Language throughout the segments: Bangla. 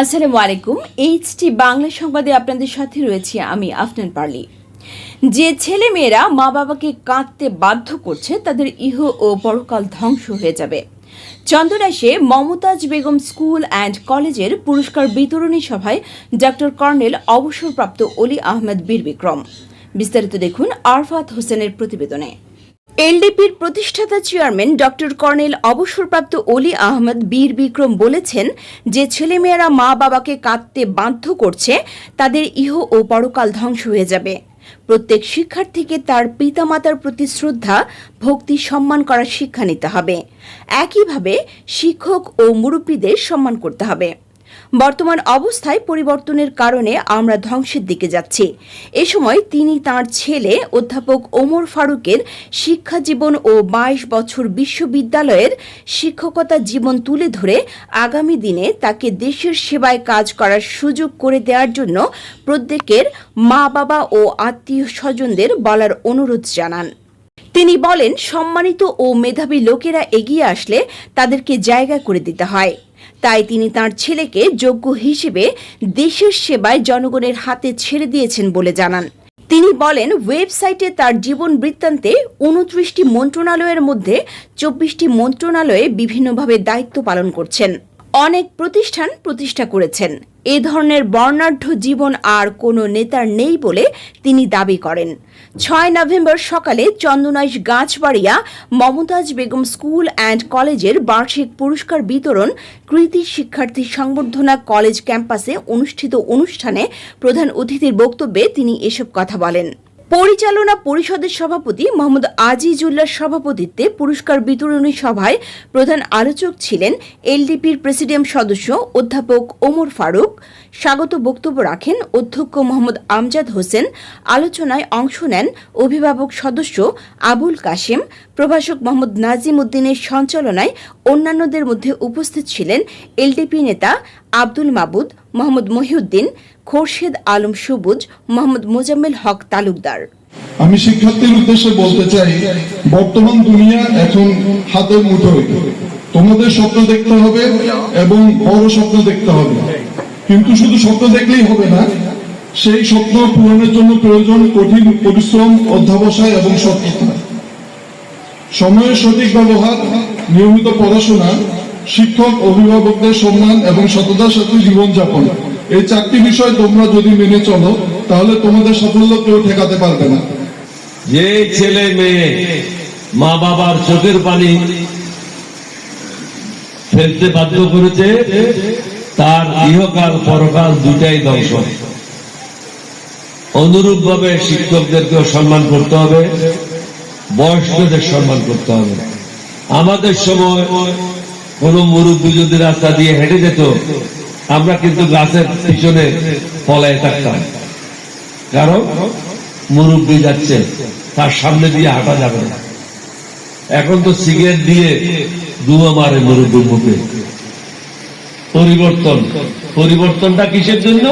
আসসালামু আলাইকুম। এইচটি বাংলা সংবাদে আপনাদের সাথে রয়েছি আমি আফনান পার্লি। যে ছেলে মেয়েরা মা বাবাকে কাঁদতে বাধ্য করছে, তাদের ইহ ও পরকাল ধ্বংস হয়ে যাবে। চন্দনাইশে মমতাজ বেগম স্কুল অ্যান্ড কলেজের পুরস্কার বিতরণী সভায় ডক্টর কর্নেল অবসরপ্রাপ্ত অলি আহমেদ বীর বিক্রম বিস্তারিত দেখুন আরফাত হোসেনের প্রতিবেদনে। এলডিপির প্রতিষ্ঠাতা চেয়ারম্যান ডক্টর কর্নেল অবসরপ্রাপ্ত অলি আহমদ বীর বিক্রম বলেছেন যে ছেলেমেয়েরা মা বাবাকে কাঁদতে বাধ্য করছে, তাদের ইহ ও পরকাল ধ্বংস হয়ে যাবে। প্রত্যেক শিক্ষার্থীকে তার পিতামাতার প্রতি শ্রদ্ধা, ভক্তি, সম্মান করার শিক্ষা নিতে হবে। একইভাবে শিক্ষক ও মুরব্বীদের সম্মান করতে হবে। বর্তমান অবস্থায় পরিবর্তনের কারণে আমরা ধ্বংসের দিকে যাচ্ছি। এ সময় তিনি তার ছেলে অধ্যাপক ওমর ফারুকের শিক্ষা জীবন ও বাইশ বছর বিশ্ববিদ্যালয়ের শিক্ষকতা জীবন তুলে ধরে আগামী দিনে তাকে দেশের সেবায় কাজ করার সুযোগ করে দেওয়ার জন্য প্রত্যেকের মা বাবা ও আত্মীয় স্বজনদের বলার অনুরোধ জানান। তিনি বলেন, সম্মানিত ও মেধাবী লোকেরা এগিয়ে আসলে তাদেরকে জায়গা করে দিতে হয়। তাই তিনি তার ছেলেকে যোগ্য হিসেবে দেশের সেবায় জনগণের হাতে ছেড়ে দিয়েছেন বলে জানান। তিনি বলেন, ওয়েবসাইটে তার জীবন বৃত্তান্তে উনত্রিশটি মন্ত্রণালয়ের মধ্যে চব্বিশটি মন্ত্রণালয়ে বিভিন্নভাবে দায়িত্ব পালন করছেন। অনেক প্রতিষ্ঠান প্রতিষ্ঠা করেছেন। এ ধরনের বর্ণাঢ্য জীবন আর কোনো নেতার নেই বলে তিনি দাবি করেন। ছয় নভেম্বর সকালে চন্দনাইশ গাছবাড়িয়া মমতাজ বেগম স্কুল অ্যান্ড কলেজের বার্ষিক পুরস্কার বিতরণ কৃতি শিক্ষার্থী সংবর্ধনা কলেজ ক্যাম্পাসে অনুষ্ঠিত অনুষ্ঠানে প্রধান অতিথির বক্তব্যে তিনি এসব কথা বলেন। পরিচালনা পরিষদের সভাপতি মোহাম্মদ আজিজুল্লাহর সভাপতিত্বে পুরস্কার বিতরণী সভায় প্রধান আলোচক ছিলেন এলডিপির প্রেসিডিয়াম সদস্য অধ্যাপক ওমর ফারুক। স্বাগত বক্তব্য রাখেন অধ্যক্ষ মোহাম্মদ আমজাদ হোসেন। আলোচনায় অংশ নেন অভিভাবক সদস্য আবুল কাশেম। প্রভাষক মোহাম্মদ নাজিম উদ্দিনের সঞ্চালনায় অন্যান্যদের মধ্যে উপস্থিত ছিলেন এলডিপি নেতা আব্দুল মাবুদ, মোহাম্মদ মহিউদ্দিন, খোরশেদ আলম সবুজ, মোহাম্মদ মোজাম্মেল হক তালুকদার। আমি শিক্ষার্থীর উদ্দেশ্যে বলতে চাই, বর্তমান দুনিয়া এখন হাতের মুঠোয়। তোমাদের স্বপ্ন দেখতে হবে এবং বড় স্বপ্ন দেখতে হবে। কিন্তু শুধু স্বপ্ন দেখলেই হবে না, সেই স্বপ্ন পূরণের জন্য প্রয়োজন কঠিন পরিশ্রম, অধ্যাবসায় এবং সততা সময়ের সঠিক ব্যবহার, নিয়মিত পড়াশোনা শিক্ষক, অভিভাবকদের সম্মান এবং সততার সাথে জীবনযাপন। এই চারটি বিষয় তোমরা যদি মেনে চলো, তাহলে তোমাদের সাফল্য কেউ ঠেকাতে পারবে না। যে ছেলে মেয়ে মা বাবার চোখের পানি ফেলতে বাধ্য করেছে, তার ইহকাল পরকাল দুটাই ধ্বংস। অনুরূপ ভাবে শিক্ষকদেরকেও সম্মান করতে হবে, বয়স্কদের সম্মান করতে হবে। আমাদের সময় কোন মুরব্বী যদি রাস্তা দিয়ে হেঁটে যেত, আমরা কিন্তু গাছের পিছনে পলায় থাকতাম। কারণ মুরব্বী যাচ্ছে, তার সামনে দিয়ে হাঁটা যাবে না। এখন তো সিগারেট দিয়ে ধুয়া মারে মুরব্বীর মুখে। পরিবর্তন, পরিবর্তনটা কিসের জন্য?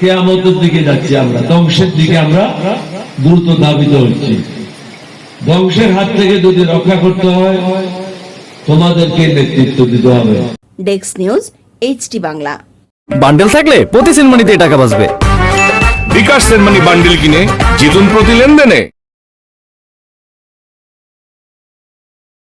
কেয়ামতের দিকে যাচ্ছি আমরা, ধ্বংসের দিকে আমরা দ্রুত ধাবিত হচ্ছি। ধ্বংসের হাত থেকে যদি রক্ষা করতে হয় তোমাদেরকে নেতৃত্ব দিতে হবে। ডেক্স নিউজ এইচটি বাংলা বান্ডেল থাকলে প্রতি সেনমানিতে টাকা বাঁচবে। বিকাশ সেনমানি বান্ডেল কিনে জিতুন প্রতি লেনদেনে।